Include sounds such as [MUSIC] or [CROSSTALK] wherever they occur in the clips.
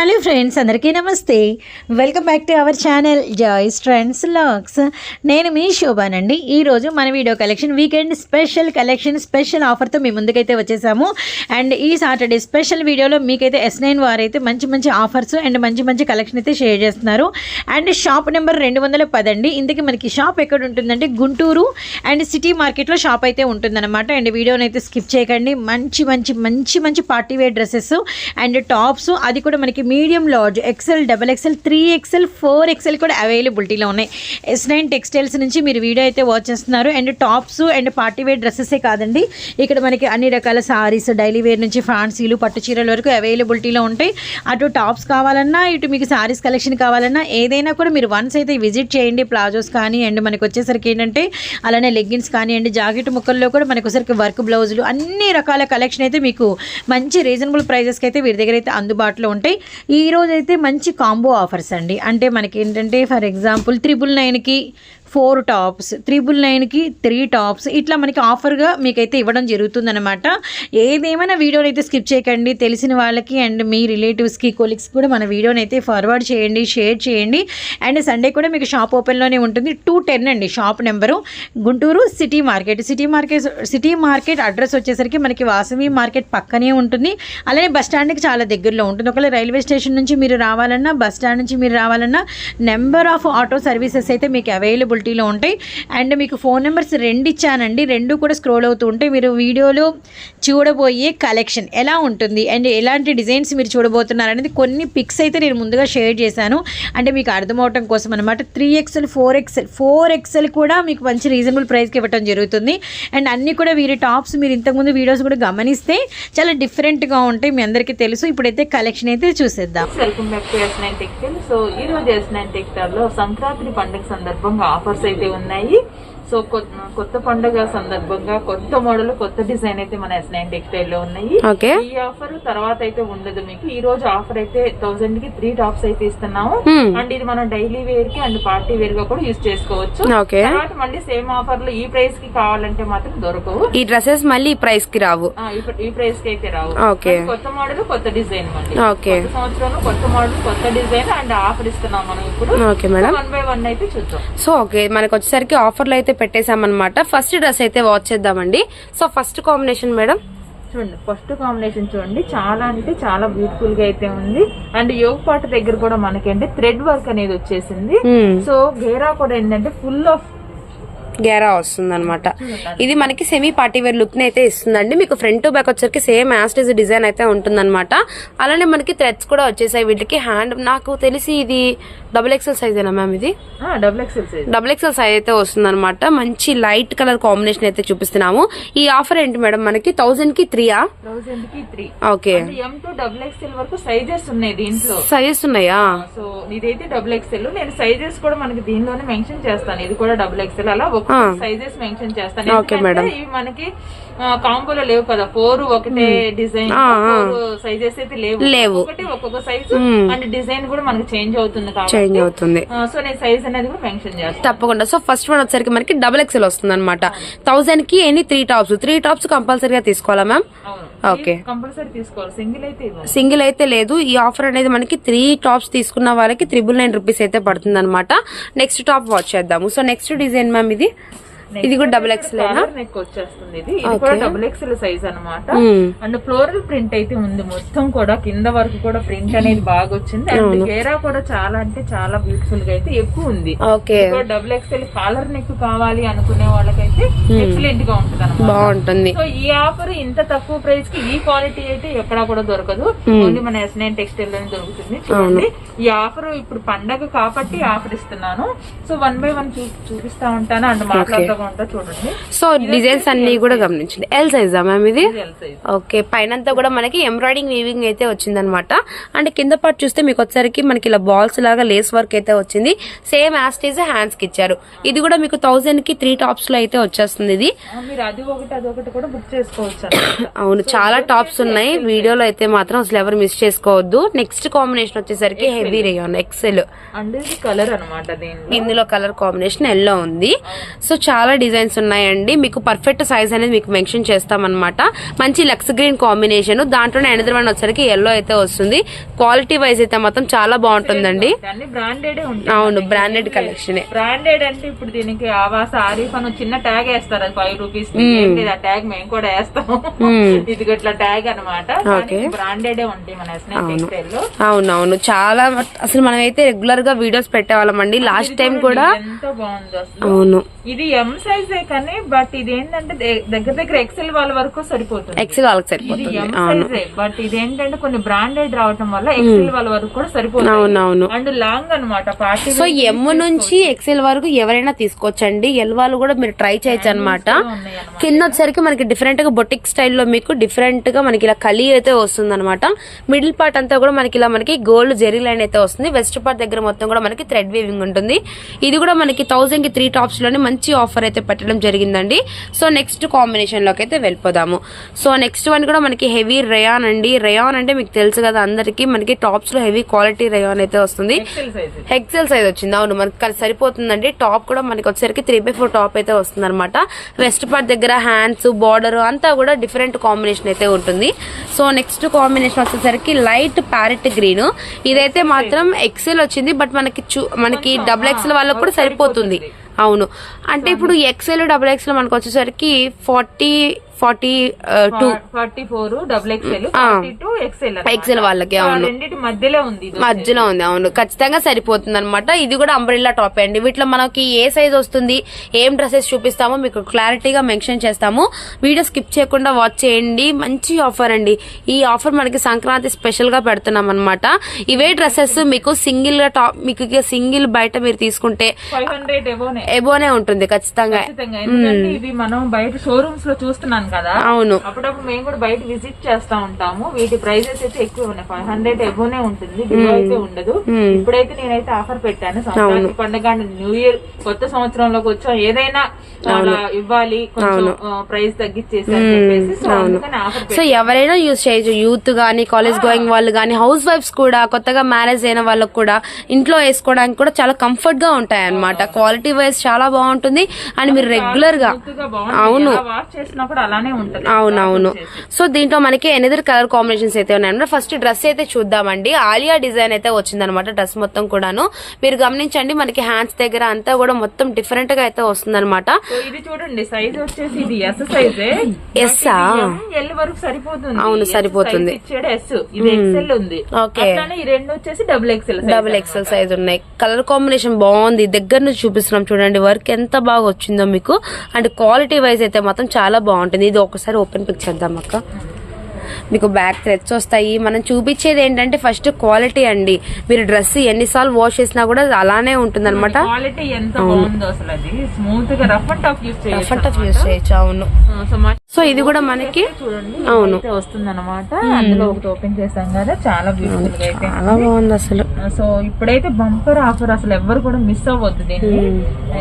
Hello friends అందరికీ నమస్తే. Welcome back to our channel Joy's trends looks. నేను మీ శోభానండి. ఈరోజు మన video collection weekend special collection special ఆఫర్తో మీ ముందుకైతే వచ్చేసాము. అండ్ ఈ సాటర్డే స్పెషల్ వీడియోలో మీకైతే ఎస్ నైన్ వారైతే మంచి మంచి ఆఫర్స్ అండ్ మంచి మంచి కలెక్షన్ అయితే షేర్ చేస్తున్నారు. అండ్ షాప్ నెంబర్ రెండు వందల పదండి ఇంతకీ మనకి షాప్ ఎక్కడ ఉంటుందంటే గుంటూరు అండ్ సిటీ మార్కెట్లో షాప్ అయితే ఉంటుందన్నమాట. అండ్ వీడియోని అయితే స్కిప్ చేయకండి. మంచి మంచి మంచి మంచి party wear dresses and tops అది కూడా మనకి medium large XL double XL three XL four XL కూడా అవైలబిలిటీలో ఉన్నాయి. ఎస్ నైన్ టెక్స్టైల్స్ నుంచి మీరు వీడియో అయితే వాచ్ చేస్తున్నారు. And tops and party wear డ్రెస్సెసే కాదండి. ఇక్కడ మనకి అన్ని రకాల సారీస్ డైలీ వేర్ నుంచి ఫ్యాన్సీలు పట్టు చీరల వరకు అవైలబిలిటీలో ఉంటాయి. అటు టాప్స్ కావాలన్నా ఇటు మీకు సారీస్ కలెక్షన్ కావాలన్నా ఏదైనా కూడా మీరు వన్స్ అయితే విజిట్ చేయండి. ప్లాజోస్ కానీ అండ్ మనకు వచ్చేసరికి ఏంటంటే అలానే లెగ్గిన్స్ కానీ అండ్ జాకెట్ ముక్కల్లో కూడా మనకు వచ్చేసరికి వర్క్ బ్లౌజులు అన్ని రకాల కలెక్షన్ అయితే మీకు మంచి రీజనబుల్ ప్రైజెస్కి అయితే వీరి దగ్గర అయితే అందుబాటులో ఉంటాయి. ఈ మంచి కాంబో ఆఫర్స్ అండి. అంటే మనకి ఏంటంటే ఫర్ ఎగ్జాంపుల్ త్రిబుల్ నైన్కి ఫోర్ టాప్స్ త్రిబుల్ నైన్కి త్రీ టాప్స్ ఇట్లా మనకి ఆఫర్గా మీకైతే ఇవ్వడం జరుగుతుందన్నమాట. ఏదేమైనా వీడియోని అయితే స్కిప్ చేయకండి. తెలిసిన వాళ్ళకి అండ్ మీ రిలేటివ్స్కి కొలీగ్స్ కూడా మన వీడియోని అయితే ఫార్వర్డ్ చేయండి షేర్ చేయండి. అండ్ సండే కూడా మీకు షాప్ ఓపెన్లోనే ఉంటుంది. టూ టెన్ అండి shop number. Guntur city market. City market city market address వచ్చేసరికి మనకి వాసవి మార్కెట్ పక్కనే ఉంటుంది. అలానే బస్ స్టాండ్కి చాలా దగ్గరలో ఉంటుంది. ఒకవేళ రైల్వే స్టేషన్ నుంచి మీరు రావాలన్నా బస్ స్టాండ్ నుంచి మీరు రావాలన్నా నెంబర్ ఆఫ్ ఆటో సర్వీసెస్ అయితే మీకు అవైలబుల్ క్వాలిటీలో ఉంటాయి. అండ్ మీకు ఫోన్ నెంబర్స్ రెండు ఇచ్చానండి. రెండు కూడా స్క్రోల్ అవుతూ ఉంటాయి. మీరు వీడియోలో చూడబోయే కలెక్షన్ ఎలా ఉంటుంది? అండ్ ఎలాంటి డిజైన్స్ మీరు చూడబోతున్నారు అనేది కొన్ని పిక్స్ అయితే నేను ముందుగా షేర్ చేశాను. అంటే మీకు అర్థమవటం కోసం అనమాట three XL four XL four XL కూడా మీకు మంచి రీజనబుల్ ప్రైస్కి ఇవ్వటం జరుగుతుంది. అండ్ అన్నీ కూడా వీరి టాప్స్ మీరు ఇంతకుముందు వీడియోస్ కూడా గమనిస్తే చాలా డిఫరెంట్గా ఉంటాయి. మీ అందరికీ తెలుసు. ఇప్పుడైతే కలెక్షన్ అయితే చూసేద్దాం. Welcome back to S nine textile so ఈ రోజు ఎస్ నైన్ టెక్స్టైల్లో సంక్రాంతి పండుగ సందర్భంగా ఆఫర్స్ అయితే ఉన్నాయి. సో కొత్త కొత్త పండుగ సందర్భంగా కొత్త మోడల్ కొత్త డిజైన్ అయితే మన ఎస్ నైన్ టెక్స్టైల్లో ఉన్నాయి. ఈ ఆఫర్ తర్వాత అయితే ఉండదు మీకు. ఈ రోజు ఆఫర్ అయితే థౌసండ్కి త్రీ టాప్స్ అయితే ఇస్తున్నాము. అండ్ ఇది మనం డైలీ వేర్కి అండ్ పార్టీ వేర్గా కూడా యూజ్ చేసుకోవచ్చు. తర్వాత మళ్ళీ సేమ్ ఆఫర్లు ఈ ప్రైస్కి కావాలంటే మాత్రం దొరకవు. ఈ డ్రెస్సెస్ మళ్ళీ ఈ ప్రైస్కి రావు. ఈ- ప్రైస్కి అయితే రావు. కొత్త మోడల్ కొత్త డిజైన్ ఓకే. కొత్త సంవత్సరంలో కొత్త మోడల్ కొత్త డిజైన్ అండ్ ఆఫర్ ఇస్తున్నాం మనం ఇప్పుడు. వన్ బై వన్ అయితే చూద్దాం. సో ఓకే మనకు వచ్చేసరికి ఆఫర్లు అయితే పెట్టేశామన్నమాట. ఫస్ట్ డ్రెస్ అయితే వాచ్ చేద్దామండి. సో ఫస్ట్ కాంబినేషన్ మేడం చూడండి ఫస్ట్ కాంబినేషన్ చూడండి. చాలా అంటే చాలా బ్యూటిఫుల్గా అయితే ఉంది. అండ్ యోగ పాట దగ్గర కూడా మనకంటే థ్రెడ్ వర్క్ అనేది వచ్చేసింది. సో గేరా కూడా ఏంటంటే ఫుల్ ఆఫ్ గేరా వస్తుంది అనమాట ఇది మనకి సెమీ పార్టీ వేర్ లుక్ని అయితే ఇస్తుందండి. మీకు ఫ్రంట్ టు బ్యాక్ వచ్చరికి సేమ్ యాస్టేజ్ డిజైన్ అయితే ఉంటుందన్నమాట. అలానే మనకి థ్రెడ్స్ కూడా వచ్చేసాయి వీటికి. హ్యాండ్ నాకు తెలిసి ఇది డబుల్ ఎక్సెల్ సైజేనా మ్యామ్ ఇది? Double XL size double XL size అయితే వస్తుంది మంచి లైట్ కలర్ కాంబినేషన్ అయితే చూపిస్తున్నాము. ఈ ఆఫర్ ఏంటి మేడం మనకి? థౌసండ్కి త్రీయా okay M to double XL వరకు సైజెస్ ఉన్నాయి దీంట్లో. సైజెస్ ఉన్నాయా? సో ఇదైతే డబుల్ ఎక్స్ఎల్ నేను సైజెస్ కూడా మనకి దీనిలోనే మెన్షన్ చేస్తాను. ఇది కూడా డబుల్ ఎక్స్ఎల్ అలా ఒక సైజెస్ మెన్షన్ చేస్తాను. Okay, madam. ఇవి మనకి కాంబోలో లేవు కదా. ఫోర్ ఒకటే డిజైన్. సైజెస్ అయితే లేవు. లేవు. ఒకటి ఒక్కొక్క సైజ్ అండ్ డిజైన్ కూడా మనకి చేంజ్ అవుతుంది చేంజ్ అవుతుంది. సో నేను సైజ్ అనేది కూడా మెన్షన్ చేస్తాను. తప్పకుండా. సో ఫస్ట్ వన్ వచ్చరికి మనకి డబుల్ ఎక్సెల్ వస్తుంది అనమాట థౌసండ్కి ఎన్ని? త్రీ టాప్స్ త్రీ టాప్స్ కంపల్సరీగా తీసుకోవాలా మ్యామ్ అవును. ఓకే. కంపల్సరీ తీసుకోవాలి. సింగిల్ అయితే సింగిల్ అయితే లేదు. ఈ ఆఫర్ అనేది మనకి త్రీ టాప్స్ తీసుకున్న వాళ్ళకి త్రిబుల్ నైన్ రూపీస్ అయితే పడుతుంది నెక్స్ట్ టాప్ వాచ్ చేద్దాము. సో నెక్స్ట్ డిజైన్ మ్యామ్ ఇది. ఇది కూడా డబుల్ ఎక్సెల్ నెక్ వచ్చేస్తుంది ఇది. ఇది కూడా డబుల్ ఎక్స్ఎల్ సైజ్ అన్నమాట. Hmm. అండ్ ఫ్లోరల్ ప్రింట్ అయితే ఉంది. మొత్తం కూడా కింద వరకు కూడా ప్రింట్ అనేది బాగా వచ్చింది. అండ్ గేరా కూడా చాలా అంటే చాలా బ్యూటిఫుల్గా అయితే ఎక్కువ ఉంది. డబుల్ ఎక్స్ఎల్ కాలర్ నెక్ కావాలి అనుకునే వాళ్ళకైతే ఎక్సలెంట్గా ఉంటుంది అనమాట బాగుంటుంది. సో ఈ ఆఫర్ ఇంత తక్కువ ప్రైస్కి ఈ క్వాలిటీ అయితే ఎక్కడా కూడా దొరకదు. ఓన్లీ మన ఎస్ నైన్ టెక్స్టైల్లోనే దొరుకుతుంది. చూడండి. ఈ ఆఫర్ ఇప్పుడు పండగ కాబట్టి ఆఫర్ ఇస్తున్నాను. సో వన్ బై వన్ చూపిస్తా ఉంటాను. అండ్ మాట్లాడుతూ చూడండి. సో డిజైన్స్ అన్ని కూడా గమనించండి. ఎల్ సైజా మ్యామ్ ఇది? ఓకే పైనంతా కూడా మనకి ఎంబ్రాయిడింగ్ వీవింగ్ అయితే వచ్చిందనమాట అండ్ కింద పార్ట్ చూస్తే మీకు వచ్చరికి మనకి ఇలా బాల్స్ లాగా లేస్ వర్క్ అయితే వచ్చింది. సేమ్ యాస్టేజ్ హ్యాండ్స్కి ఇచ్చారు. ఇది కూడా మీకు థౌసండ్కి త్రీ టాప్స్లో అయితే వచ్చేస్తుంది ఇది. మీరు అది ఒకటి అది ఒకటి కూడా బుక్ చేసుకోవచ్చు. [COUGHS] అవును చాలా టాప్స్ ఉన్నాయి. వీడియోలో అయితే మాత్రం అసలు ఎవరు మిస్ చేసుకోవద్దు. నెక్స్ట్ కాంబినేషన్ వచ్చేసరికి heavy rayon XL and colour అన్నమాట దీనిలో. ఇందులో కలర్ కాంబినేషన్ ఎల్లో ఉంది. సో చాలా చాలా డిజైన్స్ ఉన్నాయండి. మీకు పర్ఫెక్ట్ సైజ్ అనేది మీకు మెన్షన్ చేస్తామన్నమాట. మంచి లక్స్ గ్రీన్ కాంబినేషన్. దాంట్లోనే ఎనదర్ వన్ వచ్చరికి ఎల్లో అయితే వస్తుంది. క్వాలిటీ వైజ్ అయితే మాత్రం చాలా బాగుంటుందండి. అవును బ్రాండెడ్ కలెక్షన్ బ్రాండెడ్ అంటే ఇప్పుడు దీనికి ఆవాస ఆరిఫ్ అని చిన్న ట్యాగ్ వేస్తారు. ఫైవ్ రూపీస్ ట్యాగ్ మేము. కూడా వేస్తాం [LAUGHS] ఇది ఇట్లా ట్యాగ్ అనమాట బ్రాండెడ్ ఉంటాయి మన అవునవును. చాలా అసలు మనం అయితే రెగ్యులర్గా వీడియోస్ పెట్టేవాళ్ళమండి. లాస్ట్ టైం కూడా ఎంత బాగుంది అసలు. అవును. ఇది ఎం సైజే కానీ బట్ ఇది ఏంటంటే దగ్గర దగ్గర ఎక్సెల్ వాళ్ళ వరకు సరిపోతుంది. ఎక్సెల్ వాళ్ళకి సరిపోతుంది. బట్ ఇది ఏంటంటే కొన్ని బ్రాండెడ్ రావటం వల్ల ఎక్సెల్ వాళ్ళ వరకు కూడా సరిపోతుంది. అవునవును. అండ్ లాంగ్ అన్నమాట పార్టీ సో ఎమ్ నుంచి ఎక్సెల్ వరకు ఎవరైనా తీసుకోవచ్చండి. ఎల్ వాళ్ళు కూడా మీరు ట్రై చేయొచ్చు అనమాట. కింద వచ్చరికి మనకి డిఫరెంట్గా బొటిక్ స్టైల్లో మీకు డిఫరెంట్గా మనకి ఇలా కలీ అయితే వస్తుంది అనమాట మిడిల్ పార్ట్ అంతా కూడా మనకి ఇలా మనకి గోల్డ్ జెరీ లైన్ అయితే వస్తుంది. వెస్ట్ పార్ట్ దగ్గర మొత్తం కూడా మనకి థ్రెడ్ వీవింగ్ ఉంటుంది. ఇది కూడా మనకి థౌసండ్కి త్రీ టాప్స్లోనే మంచి ఆఫర్ అయితే పెట్టడం జరిగిందండి. సో నెక్స్ట్ కాంబినేషన్లోకి అయితే వెళ్ళిపోదాము. సో నెక్స్ట్ వన్ కూడా మనకి హెవీ రేయాన్ అండి. రేయాన్ అంటే మీకు తెలుసు కదా అందరికి మనకి టాప్స్లో హెవీ క్వాలిటీ రేయాన్ అయితే వస్తుంది. ఎక్సెల్ సైజ్ వచ్చింది. అవును మనకి సరిపోతుందండి. టాప్ కూడా మనకి వచ్చేసరికి త్రీ బై ఫోర్ టాప్ అయితే వస్తుంది అనమాట వెస్ట్ పార్ట్ దగ్గర హ్యాండ్స్ బార్డర్ అంతా కూడా డిఫరెంట్ కాంబినేషన్ అయితే ఉంటుంది. సో నెక్స్ట్ కాంబినేషన్ వచ్చేసరికి లైట్ ప్యారెట్ గ్రీన్ ఇదైతే మాత్రం ఎక్సెల్ వచ్చింది బట్ మనకి చూ మనకి డబుల్ ఎక్సెల్ వాళ్ళకి కూడా సరిపోతుంది. అవును. అంటే ఇప్పుడు ఎక్సెల్ డబుల్ ఎక్సెల్ మనకు వచ్చేసరికి forty forty two. Forty four double XL XL XL వాళ్ళకి అవును. మధ్యలో ఉంది మధ్యలో ఉంది అవును. ఖచ్చితంగా సరిపోతుంది అనమాట ఇది కూడా అంబ్రిల్లా టాప్ అండి. వీటిలో మనకి ఏ సైజ్ వస్తుంది ఏం డ్రెస్సెస్ చూపిస్తామో మీకు క్లారిటీగా మెన్షన్ చేస్తాము. వీడియో స్కిప్ చేయకుండా వాచ్ చేయండి. మంచి ఆఫర్ అండి. ఈ ఆఫర్ మనకి సంక్రాంతి స్పెషల్గా పెడుతున్నాం అనమాట ఇవే డ్రెస్సెస్ మీకు సింగిల్గా టాప్ మీకు సింగిల్ బయట మీరు తీసుకుంటే ఎబోనే. ఉంటుంది ఖచ్చితంగా. మనం బయట షోరూమ్స్లో చూస్తున్నాం కదా? అవును. అప్పుడప్పుడు మేము కూడా బయట విజిట్ చేస్తా ఉంటాము. వీటి ప్రైజెస్ అయితే ఎక్కువ ఉన్నాయి. ఫైవ్ హండ్రెడ్ ఎబోనే ఉంటుంది. బిలో అయితే ఉండదు. ఇప్పుడైతే నేనైతే ఆఫర్ పెట్టాను. సంక్రాంతి పండుగ న్యూ ఇయర్ కొత్త సంవత్సరంలోకి వచ్చాం. ఏదైనా అలా ఇవ్వాలి. కొంచెం ప్రైస్ తగ్గించేసి సో ఎవరైనా యూజ్ చేయొచ్చు. యూత్ గానీ కాలేజ్ గోయింగ్ వాళ్ళు గానీ హౌస్ వైఫ్స్ కూడా కొత్తగా మ్యారేజ్ అయిన వాళ్ళకి కూడా ఇంట్లో వేసుకోవడానికి కూడా చాలా కంఫర్ట్గా ఉంటాయి అన్నమాట క్వాలిటీ వైజ్ చాలా బాగుంటుంది. అండ్ మీరు రెగ్యులర్గా బాగుంటుంది వాష్ చేసినా కూడా అలానే ఉంటది. అవునవును. సో దీంట్లో మనకి ఎనదర్ కలర్ కాంబినేషన్స్ అయితే ఉన్నాయి ఫస్ట్ డ్రెస్ అయితే చూద్దామండి. ఆలియా డిజైన్ అయితే వచ్చిందనమాట డ్రెస్ మొత్తం కూడాను. మీరు గమనించండి మనకి హ్యాండ్స్ దగ్గర అంతా కూడా మొత్తం డిఫరెంట్గా అయితే వస్తుందన్నమాట. సో ఇది చూడండి సైజ్ వచ్చేసి ఇది ఎస్ సైజే ఎస్ ఎల్ వరకు సరిపోతుంది. అవును, సరిపోతుంది. ఎస్ ఇది ఎక్సెల్ ఉంది. ఓకే. అట్లానే ఈ రెండు వచ్చేసి double XL double XL size ఉన్నాయి. కలర్ కాంబినేషన్ బాగుంది. దగ్గర నుంచి చూపిస్తున్నాం చూడండి వర్క్ ఎంత బాగా వచ్చిందో మీకు. అండ్ క్వాలిటీ వైజ్ అయితే మాత్రం చాలా బాగుంటుంది. ఇది ఒకసారి ఓపెన్ పిక్ చేద్దాం అక్క. మీకు బ్యాక్ థ్రెడ్స్ వస్తాయి. మనం చూపించేది ఏంటంటే ఫస్ట్ క్వాలిటీ అండి. మీరు డ్రెస్ ఎన్నిసార్లు వాష్ చేసినా కూడా అలానే ఉంటుంది అనమాట రఫ్ అండ్ టఫ్ యూస్ చేయొచ్చు చేయొచ్చు అవును. సో ఇది కూడా మనకి అవును. వస్తుంది అనమాట అందులో ఒకటి ఓపెన్ చేసాం కదా చాలా బ్యూటిఫుల్గా అయితే. చాలా బాగుంది అసలు. సో ఇప్పుడైతే బంపర్ ఆఫర్ అసలు ఎవ్వరు కూడా మిస్ అవ్వద్దు దీన్ని.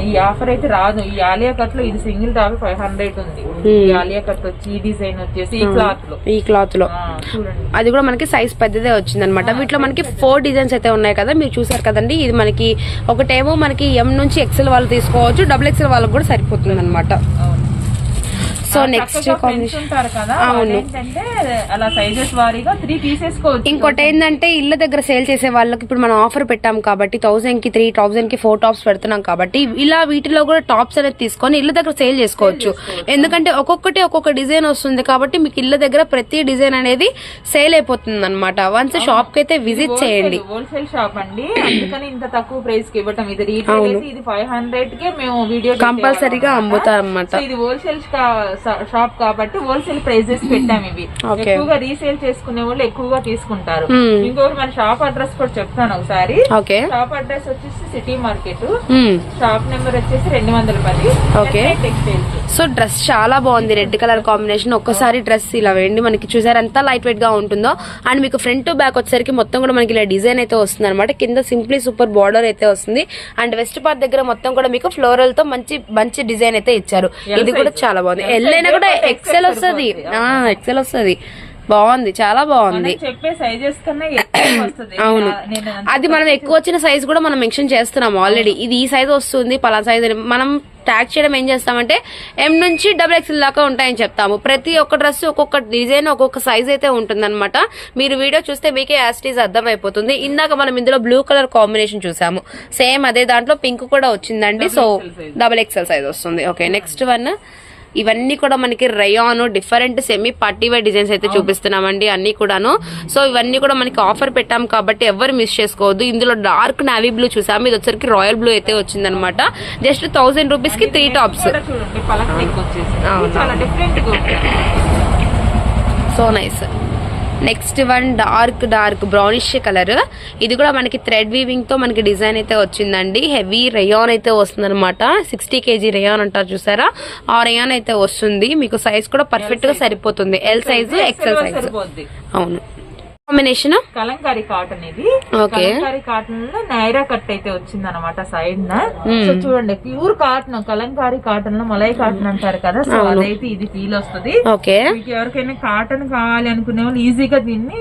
ఈ ఆఫర్ అయితే రాదు. ఈ ఆలియా కట్లో ఇది సింగిల్ టాప్ ఫైవ్ హండ్రెడ్ ఉంది. ఈ ఆలియా కట్ వచ్చి ఈ డిజైన్ వచ్చేసి ఈ క్లాత్లో. ఈ క్లాత్ లో ఆ, చూడండి. అది కూడా మనకి సైజ్ పెద్దదే వచ్చింది అనమాట వీటిలో మనకి ఫోర్ డిజైన్స్ అయితే ఉన్నాయి కదా మీరు చూసారు కదండి. ఇది మనకి ఒకటేమో మనకి ఎం నుంచి ఎక్సెల్ వాళ్ళు తీసుకోవచ్చు డబుల్ ఎక్సెల్ వాళ్ళకి కూడా సరిపోతుంది అనమాట. సో నెక్స్ట్ అలా సైజెస్ వారీగా త్రీ తీసేసుకోవచ్చు ఇంకోటి ఏంటంటే ఇళ్ళ దగ్గర సేల్ చేసే వాళ్ళకి ఇప్పుడు మనం ఆఫర్ పెట్టాం కాబట్టి థౌసండ్కి త్రీ థౌసండ్కి ఫోర్ టాప్స్ పెడుతున్నాం కాబట్టి ఇలా వీటిలో కూడా టాప్స్ అనేది తీసుకొని ఇళ్ళ దగ్గర సేల్ చేసుకోవచ్చు. ఎందుకంటే ఒక్కొక్కటి ఒక్కొక్క డిజైన్ వస్తుంది కాబట్టి మీకు ఇళ్ళ దగ్గర ప్రతి డిజైన్ అనేది సేల్ అయిపోతుంది అనమాట వన్స్ షాప్కి అయితే విజిట్ చేయండి. హోల్సేల్ షాప్ అండి. అందుకని ఇంత తక్కువ ప్రైస్కి ఇవ్వటం. ఇది రీటైల్ అయితే ఇది ఫైవ్ హండ్రెడ్ కే మేము వీడియో కంపల్సరీగా అమ్ముతారు అనమాట సో ఇది హోల్సేల్ షాప్ కాబట్టి హోల్సేల్ ప్రైజెస్ పెట్టాం ఇవి. ఎక్కువగా రీసేల్ చేసుకునే వాళ్ళు ఎక్కువగా తీసుకుంటారు. Hmm. ఇంకొకటి మన షాప్ అడ్రస్ కూడా చెప్తాను ఒకసారి. ఓకే. షాప్ అడ్రస్ వచ్చేసి city market. Hmm. Shop number వచ్చేసి రెండు వందల పది. టెక్స్టైల్స్ సో డ్రెస్ చాలా బాగుంది. Red colour combination. ఒక్కసారి డ్రెస్ ఇలా వేయండి. మనకి చూసారు ఎంత లైట్ వెయిట్గా ఉంటుందో. అండ్ మీకు ఫ్రంట్ టు బ్యాక్ వచ్చేసరికి మొత్తం కూడా మనకి ఇలా డిజైన్ అయితే వస్తుంది అనమాట కింద సింప్లీ సూపర్ బార్డర్ అయితే వస్తుంది. అండ్ వెస్ట్ పార్ట్ దగ్గర మొత్తం కూడా మీకు ఫ్లోరల్తో మంచి మంచి డిజైన్ అయితే ఇచ్చారు. ఇది కూడా చాలా బాగుంది. ఎల్ అయినా కూడా ఎక్సెల్ వస్తుంది. ఎక్సెల్ వస్తుంది. బాగుంది చాలా బాగుంది. [COUGHS] అవును. అది మనం ఎక్కువ వచ్చిన సైజ్ కూడా మనం మెన్షన్ చేస్తున్నాం ఆల్రెడీ ఇది ఈ సైజ్ వస్తుంది పలా సైజ్ మనం ట్యాగ్ చేయడం ఏం చేస్తామంటే ఎం నుంచి డబుల్ ఎక్స్ఎల్ దాకా ఉంటాయని చెప్తాము. ప్రతి ఒక్క డ్రెస్ ఒక్కొక్క డిజైన్ ఒక్కొక్క సైజ్ అయితే ఉంటుందన్నమాట. మీరు వీడియో చూస్తే మీకే యాస్టీస్ అర్థం అయిపోతుంది ఇందాక మనం ఇందులో బ్లూ కలర్ కాంబినేషన్ చూసాము. సేమ్ అదే దాంట్లో పింక్ కూడా వచ్చిందండి. సో డబుల్ ఎక్స్ఎల్ సైజ్ వస్తుంది. ఓకే నెక్స్ట్ వన్ ఇవన్నీ కూడా మనకి rayon different semi party wear designs అయితే చూపిస్తున్నామండి అన్ని కూడాను. సో ఇవన్నీ కూడా మనకి ఆఫర్ పెట్టాం కాబట్టి ఎవరు మిస్ చేసుకోవద్దు. ఇందులో డార్క్ నావీ బ్లూ చూసాము ఇది వచ్చరికి రాయల్ బ్లూ అయితే వచ్చిందనమాట జస్ట్ థౌసండ్ రూపీస్కి three tops so nice next one dark dark brownish colour ఇది కూడా మనకి థ్రెడ్ వీవింగ్తో మనకి డిజైన్ అయితే వచ్చిందండి. హెవీ రేయాన్ అయితే వస్తుంది అనమాట సిక్స్టీ కేజీ రేయాన్ అంటారు చూసారా? ఆ రేయాన్ అయితే వస్తుంది. మీకు సైజ్ కూడా పర్ఫెక్ట్గా సరిపోతుంది. ఎల్ సైజు ఎక్సెల్ సైజ్ అవును. కాంబినేషన్ కలంకారీ కాటన్ ఇది. కలంకారీ కాటన్లో నైరా కట్ అయితే వచ్చింది అనమాట సైడ్ న సో చూడండి ప్యూర్ కాటన్ కలంకారీ కాటన్లో మలై కాటన్ అంటారు కదా సో అదైతే ఇది ఫీల్ వస్తుంది. ఓకే మీకు ఎవరికైనా కాటన్ కావాలి అనుకునే వాళ్ళు ఈజీగా దీన్ని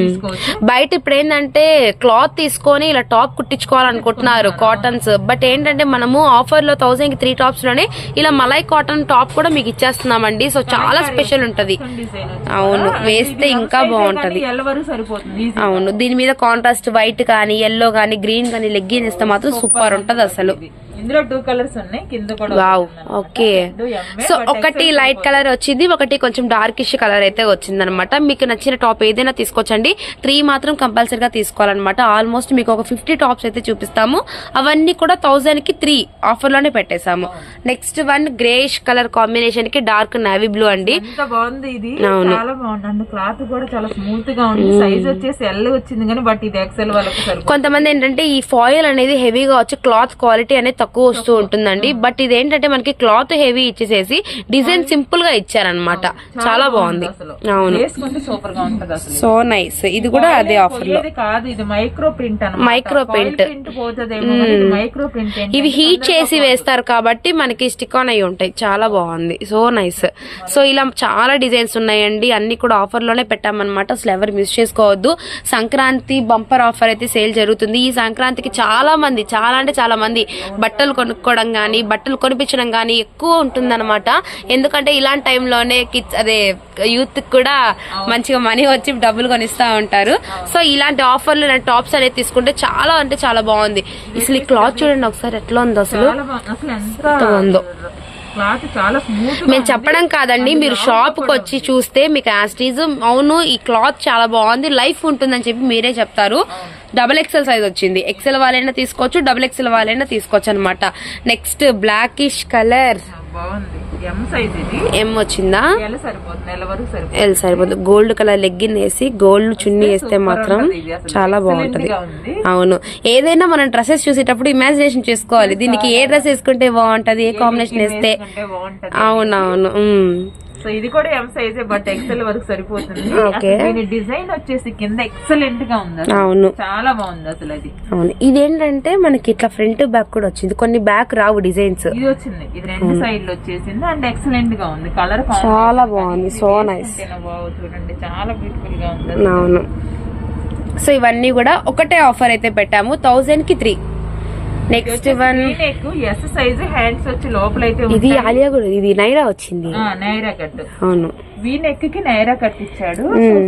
తీసుకోవచ్చు. బయట ఇప్పుడు ఏంటంటే క్లాత్ తీసుకొని ఇలా టాప్ కుట్టించుకోవాలనుకుంటున్నారు కాటన్స్. బట్ ఏంటంటే మనము ఆఫర్లో థౌసండ్కి త్రీ టాప్స్లోనే ఇలా మలై కాటన్ టాప్ కూడా మీకు ఇచ్చేస్తున్నామండి. సో చాలా స్పెషల్ ఉంటది. అవును. వేస్తే ఇంకా బాగుంటది. సరిపోతుంది అవును దీని మీద కాంట్రాస్ట్ వైట్ కానీ ఎల్లో కానీ గ్రీన్ కానీ లెగ్గిన్ ఇస్తే మాత్రం సూపర్ ఉంటది అసలు. ఇందులో టూ కలర్స్ ఉన్నాయి కింద కూడా వావ్ ఉంటుందన్నమాట. ఓకే సో ఒకటి లైట్ కలర్ వచ్చింది ఒకటి కొంచెం డార్కిష్ కలర్ అయితే వచ్చింది అనమాట మీకు నచ్చిన టాప్ ఏదైనా తీసుకోవచ్చండి. త్రీ మాత్రం కంపల్సరీగా తీసుకోవాలన్నమాట. ఆల్మోస్ట్ మీకు ఒక ఫిఫ్టీ టాప్స్ అయితే చూపిస్తాము. అవన్నీ కూడా థౌజండ్కి త్రీ ఆఫర్లోనే పెట్టేశాము. నెక్స్ట్ వన్ గ్రేష్ కలర్ కాంబినేషన్కి డార్క్ నావీ బ్లూ అండి. బాగుంది ఇది. అవును. చాలా బాగుంది. క్లాత్ కూడా చాలా స్మూత్గా ఉంది. సైజ్ వచ్చేసి ఎల్ వచ్చింది కానీ బట్ ఇది ఎక్సెల్ వాళ్ళకి సరిపోతుంది కొంతమంది ఏంటంటే ఈ ఫాయిల్ అనేది హెవీగా వచ్చి క్లాత్ క్వాలిటీ అనేది తక్కువ వస్తూ ఉంటుందండి. బట్ ఇది ఏంటంటే మనకి క్లాత్ హెవీ ఇచ్చేసేసి డిజైన్ సింపుల్గా ఇచ్చారనమాట చాలా బాగుంది అవును. సూపర్గా ఉంటది అసలు సో నైస్ ఇది కూడా అదే ఆఫర్లో. కాదు ఇది micro print print. Print micro print ఇవి హీట్ చేసి వేస్తారు కాబట్టి మనకి స్టిక్ ఆన్ అయి ఉంటాయి. చాలా బాగుంది. సో నైస్ సో ఇలా చాలా డిజైన్స్ ఉన్నాయండి. అన్ని కూడా ఆఫర్లోనే పెట్టామన్నమాట. అసలు ఎవరు మిస్ చేసుకోవద్దు. సంక్రాంతి బంపర్ ఆఫర్ అయితే సేల్ జరుగుతుంది. ఈ సంక్రాంతికి చాలా మంది చాలా అంటే చాలా మంది బట్టలు కొనుక్కోవడం కానీ బట్టలు కొనిపించడం కానీ ఎక్కువ ఉంటుందన్నమాట. ఎందుకంటే ఇలాంటి టైంలోనే కిడ్స్ అదే యూత్ కూడా మంచిగా మనీ వచ్చి డబ్బులు కొనిస్తా ఉంటారు. సో ఇలాంటి ఆఫర్లు టాప్స్ అనేది తీసుకుంటే చాలా అంటే చాలా బాగుంది. అసలు ఈ క్లాత్ చూడండి ఒకసారి ఎట్లా ఉందో అసలు. చాలా క్లాత్ చాలా స్మూత్ మేము చెప్పడం కాదండి మీరు షాప్కి వచ్చి చూస్తే మీకు యాస్టీజ్ అవును ఈ క్లాత్ చాలా బాగుంది లైఫ్ ఉంటుందని చెప్పి మీరే చెప్తారు. డబుల్ ఎక్సెల్ సైజ్ వచ్చింది. ఎక్సెల్ వాళ్ళైనా తీసుకోవచ్చు డబుల్ ఎక్సెల్ వాళ్ళైనా తీసుకోవచ్చు అనమాట నెక్స్ట్ బ్లాకిష్ కలర్. బాగుంది. ఎం వచ్చిందా? ఎల్ సరిపోతుంది. గోల్డ్ కలర్ లెగ్గిన్ వేసి గోల్డ్ చున్నీ వేస్తే మాత్రం. చాలా బాగుంటది. అవును. ఏదైనా మనం డ్రెస్సెస్ చూసేటప్పుడు ఇమాజినేషన్ చేసుకోవాలి. దీనికి ఏ డ్రెస్ వేసుకుంటే బాగుంటది? ఏ కాంబినేషన్ వేస్తే? అవునవును. సో ఇది కూడా ఎం సైజే బట్ ఎక్సెల్ వరకు సరిపోతుంది. [LAUGHS] దీని డిజైన్ వచ్చేసి కింద ఎక్సలెంట్గా ఉంది. అవును. చాలా బాగుంది అసలు అది. అవును. ఇదేంటంటే మనకి ఇట్లా ఫ్రంట్ బ్యాక్ కూడా వచ్చింది. కొన్ని బ్యాక్ రావు డిజైన్స్. ఇది వచ్చింది. ఇది రెండు సైడ్లు వచ్చేసింది అండ్ ఎక్సలెంట్గా ఉంది. కలర్ చాలా బాగుంది. సో నైస్ చూడండి చాలా బ్యూటిఫుల్గా ఉంది. అవును. సో ఇవన్నీ కూడా ఒకటే ఆఫర్ అయితే పెట్టాము. థౌజండ్కి three next one neck S size hands వచ్చి లోపల అయితే ఇది ఆలియా కూడా ఇది నైరా వచ్చింది. నైరా కట్. అవును. వీ నెక్కి నైరా కట్ ఇచ్చాడు.